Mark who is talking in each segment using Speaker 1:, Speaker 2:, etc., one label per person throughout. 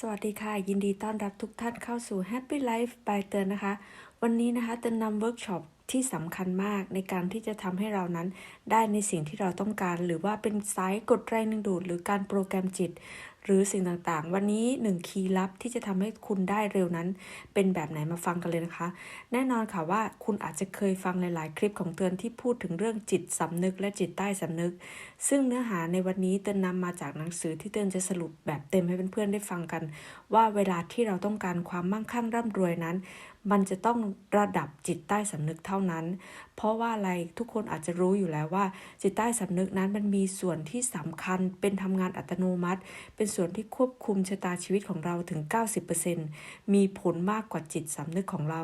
Speaker 1: สวัสดีค่ะ ยินดีต้อนรับทุกท่านเข้าสู่ Happy Life by เตือนนะคะ วันนี้นะคะเตือนนำเวิร์กช็อปที่สำคัญมากในการที่จะทำให้เรานั้นได้ในสิ่งที่เราต้องการ หรือว่าเป็นสายกดแรงดึงดูด หรือการโปรแกรมจิต หรือสิ่งต่างๆ วันนี้หนึ่งคีย์ลับที่จะทำให้คุณได้เร็วนั้น เป็นแบบไหนมาฟังกันเลยนะคะ แน่นอนค่ะว่าคุณอาจจะเคยฟังหลายๆ คลิปของเตือนที่พูดถึงเรื่องจิตสำนึกและจิตใต้สำนึก ซึ่งเนื้อหาในวันนี้เตือนนำมาจากหนังสือที่เตือนจะสรุปแบบเต็มให้เพื่อนๆได้ฟังกัน ว่าเวลาที่เราต้องการความมั่งคั่งร่ำรวยนั้นมันจะต้องระดับจิตใต้สำนึกเท่านั้น เพราะว่าอะไรทุกคนอาจจะรู้อยู่แล้วว่า จิตใต้สำนึกนั้นมันมีส่วนที่สำคัญเป็นทำงานอัตโนมัติ เป็นส่วนที่ควบคุมชะตาชีวิตของเราถึง 90%มีผลมากกว่าจิตสำนึกของเรา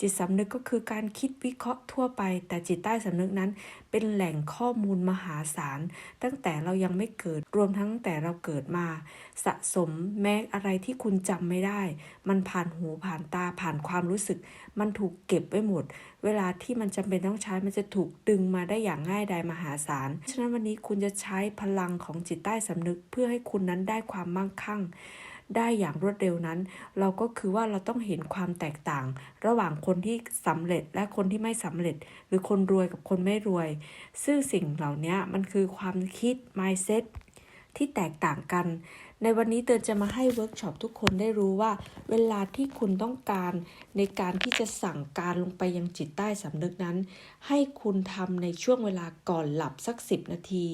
Speaker 1: จิตสำนึกก็คือการคิดวิเคราะห์ทั่วไป แต่จิตใต้สำนึกนั้น เป็นแหล่งข้อมูลมหาศาล ตั้งแต่เรายังไม่เกิดรวมทั้งแต่เราเกิดมา สะสมแม้อะไรที่คุณจำไม่ได้ มันผ่านหูผ่านตาผ่านความรู้สึก มันถูกเก็บไว้หมด เวลาที่มันจำเป็นต้องใช้มันจะถูกดึงมาได้อย่างง่ายดายมหาศาล ฉะนั้นวันนี้คุณจะใช้พลังของจิตใต้สำนึกเพื่อให้คุณนั้นได้ความมั่งคั่ง ได้อย่างรวดเร็วนั้น เราก็คือว่าเราต้องเห็นความแตกต่าง ระหว่างคนที่สำเร็จและคนที่ไม่สำเร็จ หรือคนรวยกับคนไม่รวย ซึ่งสิ่งเหล่านี้มันคือความคิด mindset ที่แตกต่างกัน ในวันนี้เตือนจะมาให้เวิร์กช็อปทุกคนได้รู้ว่า เวลาที่คุณต้องการในการที่จะสั่งการลงไปยังจิตใต้สำนึกนั้น ให้คุณทำในช่วงเวลาก่อนหลับสัก 10 นาที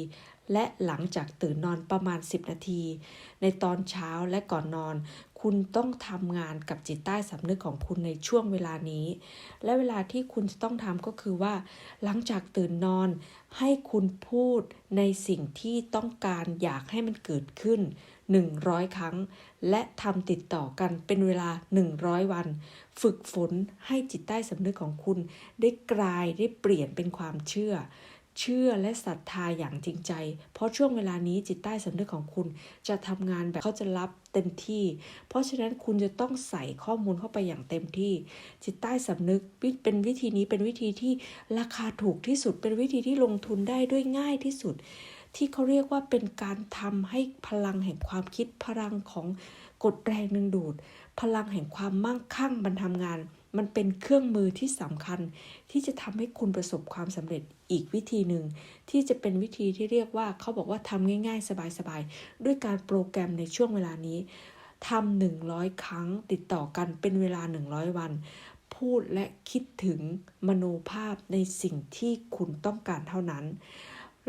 Speaker 1: และหลังจากตื่นนอนประมาณ 10 นาที ในตอนเช้าและก่อนนอน คุณต้องทำงานกับจิตใต้สำนึกของคุณในช่วงเวลานี้ และเวลาที่คุณจะต้องทำก็คือว่า หลังจากตื่นนอน ให้คุณพูดในสิ่งที่ต้องการอยากให้มันเกิดขึ้น 100 ครั้ง และทำติดต่อกันเป็นเวลา 100 วัน ฝึกฝนให้จิตใต้สำนึกของคุณ ได้กลายได้เปลี่ยนเป็นความเชื่อ เชื่อและศรัทธาอย่างจริงใจ เพราะช่วงเวลานี้จิตใต้สำนึกของคุณ จะทำงานแบบเขาจะรับเต็มที่ เพราะฉะนั้นคุณจะต้องใส่ข้อมูลเข้าไปอย่างเต็มที่ จิตใต้สำนึกเป็นวิธีนี้เป็นวิธีที่ราคาถูกที่สุด เป็นวิธีที่ลงทุนได้ด้วยง่ายที่สุด ที่เขาเรียกว่าเป็นการทำให้พลังแห่งความคิดพลังของกฎแรงดึงดูด พลังแห่งความมั่งคั่งมันทำงาน มันเป็นเครื่องมือที่สำคัญ ที่จะทำให้คุณประสบความสำเร็จอีกวิธีหนึ่ง ที่จะเป็นวิธีที่เรียกว่าเขาบอกว่าทำง่าย ๆ สบายๆ ด้วยการโปรแกรมในช่วงเวลานี้ทำหนึ่งร้อยครั้งติดต่อกันเป็นเวลา100วัน พูดและคิดถึงมโนภาพในสิ่งที่คุณต้องการเท่านั้น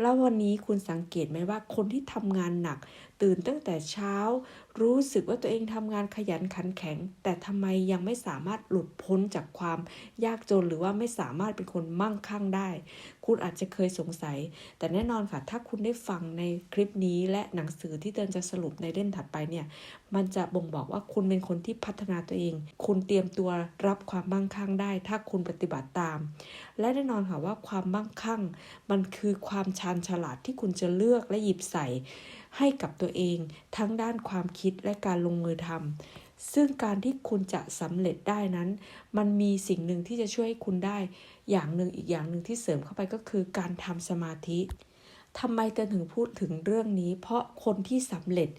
Speaker 1: แล้ววันนี้คุณสังเกตไหมว่าคนที่ทำงานหนัก ตื่นตั้งแต่เช้า รู้สึกว่าตัวเองทำงานขยันขันแข็ง แต่ทำไมยังไม่สามารถหลุดพ้นจากความยากจนหรือว่าไม่สามารถเป็นคนมั่งคั่งได้ คุณอาจจะเคยสงสัย แต่แน่นอนค่ะ ถ้าคุณได้ฟังในคลิปนี้และหนังสือที่เตือนจะสรุปในเล่มถัดไปเนี่ย มันจะบ่งบอกว่าคุณเป็นคนที่พัฒนาตัวเอง คุณเตรียมตัวรับความมั่งคั่งได้ ถ้าคุณปฏิบัติตาม และแน่นอนค่ะว่าความมั่งคั่ง มันคือความชาญฉลาดที่คุณจะเลือกและหยิบใส่ ให้กับตัวเอง ทั้งด้านความคิดและการลงมือทำซึ่งการที่คุณจะสำเร็จได้นั้น มันมีสิ่งหนึ่งที่จะช่วยให้คุณได้ อย่างหนึ่งอีกอย่างหนึ่งที่เสริมเข้าไปก็คือการทำสมาธิทำไมเตือนถึงพูดถึงเรื่องนี้ เพราะคนที่สำเร็จ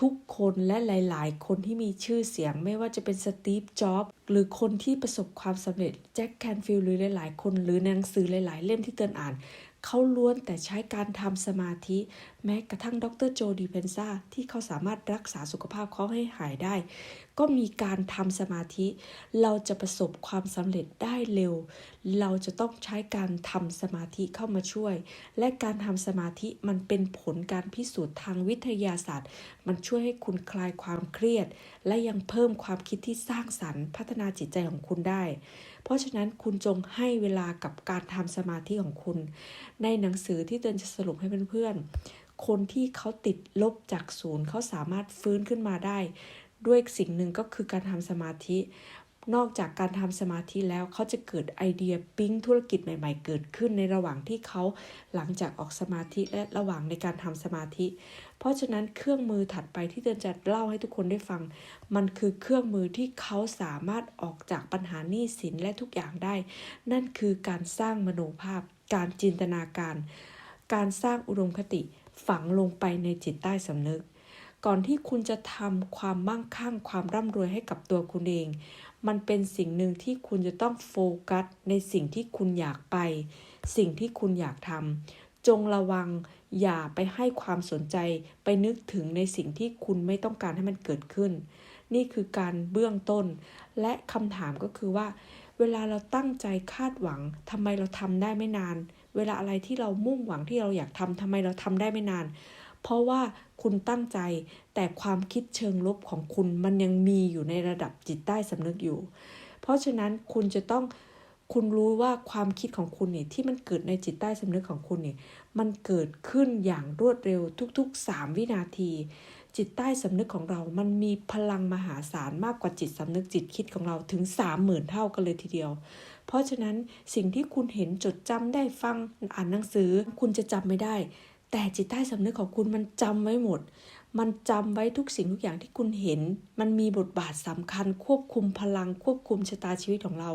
Speaker 1: ทุกคนและหลาย ๆ คนที่มีชื่อเสียงไม่ว่าจะเป็นสตีฟ จ็อบส์หรือคนที่ประสบความสำเร็จแจ็คแคนฟิลด์หรือหลาย ๆ คนหรือนหนังสือหลาย ๆ เล่มที่เตือนอ่าน เขาล้วนแต่ใช้การทำสมาธิ แม้กระทั่งดรโจดีเพนซาที่เขาสามารถรักษาสุขภาพเขาให้หายได้ ก็มีการทำสมาธิ เราจะประสบความสำเร็จได้เร็ว เราจะต้องใช้การทำสมาธิเข้ามาช่วย และการทำสมาธิมันเป็นผลการพิสูจน์ทางวิทยาศาสตร์ มันช่วยให้คุณคลายความเครียด และยังเพิ่มความคิดที่สร้างสรรค์ พัฒนาจิตใจของคุณได้ เพราะฉะนั้นคุณจงให้เวลากับการทำสมาธิของคุณ ในหนังสือที่เตือนจะสรุปให้เพื่อนๆคนที่เขาติดลบจากศูนย์เขาสามารถฟื้นขึ้นมาได้ ด้วยสิ่งหนึ่งก็คือการทำสมาธิ นอกจากการทำสมาธิแล้วเขาจะเกิดไอเดียปิ๊งธุรกิจใหม่ ๆ เกิดขึ้นในระหว่างที่เขาหลังจากออกสมาธิและระหว่างในการทำสมาธิ เพราะฉะนั้นเครื่องมือถัดไปที่เตือนจะเล่าให้ทุกคนได้ฟัง มันคือเครื่องมือที่เขาสามารถออกจากปัญหาหนี้สินและทุกอย่างได้ นั่นคือการสร้างมโนภาพ การจินตนาการ การสร้างอุดมคติฝังลงไปในจิตใต้สำนึก ก่อนที่คุณจะทำความมั่งคั่งความร่ำรวยให้กับตัวคุณเอง มันเป็นสิ่งหนึ่งที่คุณจะต้องโฟกัสในสิ่งที่คุณอยากไป สิ่งที่คุณอยากทำจงระวังอย่าไปให้ความสนใจไปนึกถึงในสิ่งที่คุณไม่ต้องการให้มันเกิดขึ้น นี่คือการเบื้องต้น และคำถามก็คือว่า เวลาเราตั้งใจคาดหวังทำไมเราทำได้ไม่นาน เวลาอะไรที่เรามุ่งหวังที่เราอยากทำทำไมเราทำได้ไม่นาน เพราะว่าคุณตั้งใจ แต่ความคิดเชิงลบของคุณมันยังมีอยู่ในระดับจิตใต้สำนึกอยู่ เพราะฉะนั้นคุณจะต้องคุณรู้ว่าความคิดของคุณเนี่ยที่มันเกิดในจิตใต้สำนึกของคุณเนี่ยมันเกิดขึ้นอย่างรวดเร็วทุกๆ 3 วินาที จิตใต้สำนึกของเรา มันมีพลังมหาศาลมากกว่าจิตสำนึกจิตคิดของเราถึง 30,000 เท่ากันเลยทีเดียว เพราะฉะนั้นสิ่งที่คุณเห็นจดจำได้ฟังอ่านหนังสือ คุณจะจำไม่ได้ แต่จิตใต้สำนึกของคุณมันจำไว้หมด มันจำไว้ทุกสิ่งทุกอย่างที่คุณเห็น มันมีบทบาทสำคัญ ควบคุมพลัง ควบคุมชะตาชีวิตของเรา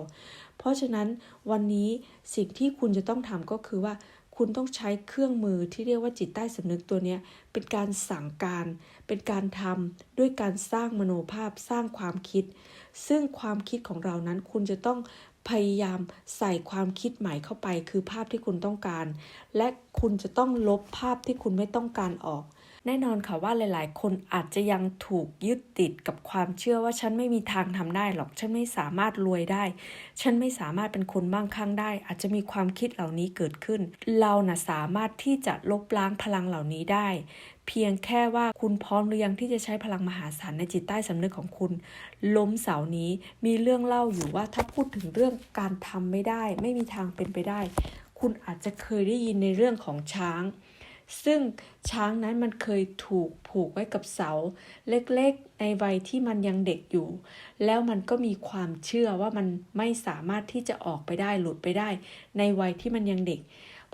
Speaker 1: เพราะฉะนั้นวันนี้สิ่งที่คุณจะต้องทำก็คือว่า คุณต้องใช้เครื่องมือที่เรียกว่าจิตใต้สำนึกตัวนี้เป็นการสั่งการ เป็นการทำด้วยการสร้างมโนภาพ สร้างความคิด ซึ่งความคิดของเรานั้นคุณจะต้อง พยายามใส่ความคิดใหม่เข้าไปคือภาพที่คุณต้องการ และคุณจะต้องลบภาพที่คุณไม่ต้องการออก แน่นอนค่ะว่าหลาย ๆ คนอาจจะยังถูกยึดติดกับความเชื่อว่าฉันไม่มีทางทำได้หรอก ฉันไม่สามารถรวยได้ ฉันไม่สามารถเป็นคนมั่งคั่งได้ อาจจะมีความคิดเหล่านี้เกิดขึ้น เรานะ่ะสามารถที่จะลบล้างพลังเหล่านี้ได้ เพียงแค่ว่าคุณพร้อมหรือยังที่จะใช้พลังมหาศาลในจิตใต้สำนึกของคุณ ล้มเสานี้มีเรื่องเล่าอยู่ว่าถ้าพูดถึงเรื่องการทำไม่ได้ ไม่มีทางเป็นไปได้ คุณอาจจะเคยได้ยินในเรื่องของช้าง ซึ่งช้างนั้นมันเคยถูกผูกไว้กับเสา เล็กๆ ในวัยที่มันยังเด็กอยู่ แล้วมันก็มีความเชื่อว่ามันไม่สามารถที่จะออกไปได้หลุดไปได้ ในวัยที่มันยังเด็ก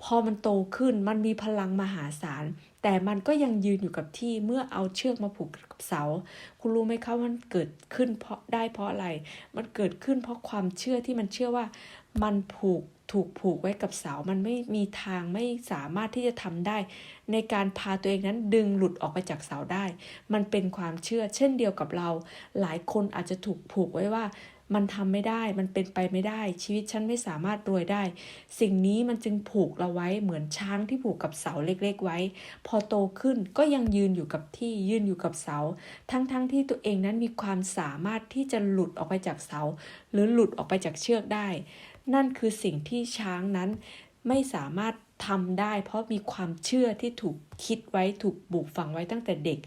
Speaker 1: พอมันโตขึ้นมันมีพลังมหาศาล แต่มันก็ยังยืนอยู่กับที่เมื่อเอาเชือกมาผูกกับเสา คุณรู้ไหมคะว่ามันเกิดขึ้นเพราะได้เพราะอะไร มันเกิดขึ้นเพราะความเชื่อที่มันเชื่อว่ามันผูก ถูกผูกไว้กับเสา มันไม่มีทางไม่สามารถที่จะทำได้ ในการพาตัวเองนั้นดึงหลุดออกไปจากเสาได้ มันเป็นความเชื่อ เช่นเดียวกับเรา หลายคนอาจจะถูกผูกไว้ว่า มันทำไม่ได้ มันเป็นไปไม่ได้ ชีวิตฉันไม่สามารถรวยได้ สิ่งนี้มันจึงผูกเราไว้เหมือนช้างที่ผูกกับเสาเล็กๆไว้ พอโตขึ้นก็ยังยืนอยู่กับที่ยืนอยู่กับเสา ทั้งๆทที่ตัวเองนั้นมีความสามารถที่จะหลุดออกไปจากเสา หรือหลุดออกไปจากเชือกได้ นั่นคือสิ่งที่ช้างนั้นไม่สามารถทำได้ เพราะมีความเชื่อที่ถูกคิดไว้ถูกปลูกฝังไว้ตั้งแต่เด็ก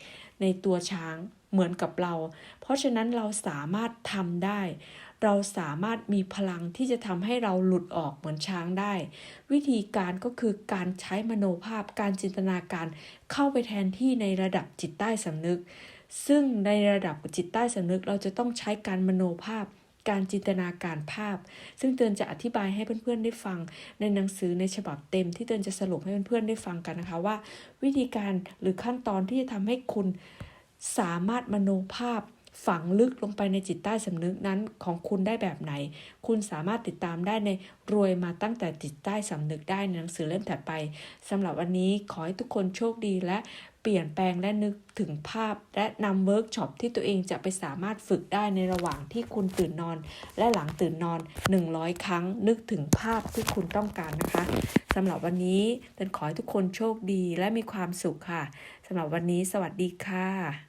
Speaker 1: ในตัวช้างเหมือนกับเรา เพราะฉะนั้นเราสามารถทำได้ เราสามารถมีพลังที่จะทำให้เราหลุดออกเหมือนช้างได้ วิธีการก็คือการใช้มโนภาพการจินตนาการเข้าไปแทนที่ในระดับจิตใต้สำนึก ซึ่งในระดับจิตใต้สำนึกเราจะต้องใช้การมโนภาพ การจินตนาการภาพ ซึ่งเตือนจะอธิบายให้เพื่อนๆได้ฟังในหนังสือในฉบับเต็ม ที่เตือนจะสรุปให้เพื่อนๆได้ฟังกันนะคะว่า วิธีการหรือขั้นตอนที่จะทำให้คุณสามารถมโนภาพฝังลึกลงไปในจิตใต้สำนึกนั้นของคุณได้แบบไหน คุณสามารถติดตามได้ในรวยมาตั้งแต่จิตใต้สำนึกได้ในหนังสือเล่มถัดไปสำหรับวันนี้ขอให้ทุกคนโชคดีและ ปลี่ยนแปลงและนึกถึงภาพ และนำเวิร์กช็อปที่ตัวเองจะไปสามารถฝึกได้ในระหว่างที่คุณตื่นนอน และหลังตื่นนอน 100 ครั้ง นึกถึงภาพที่คุณต้องการนะคะสำหรับวันนี้เตือนขอให้ทุกคนโชคดีและมีความสุขค่ะสำหรับวันนี้ สวัสดีค่ะ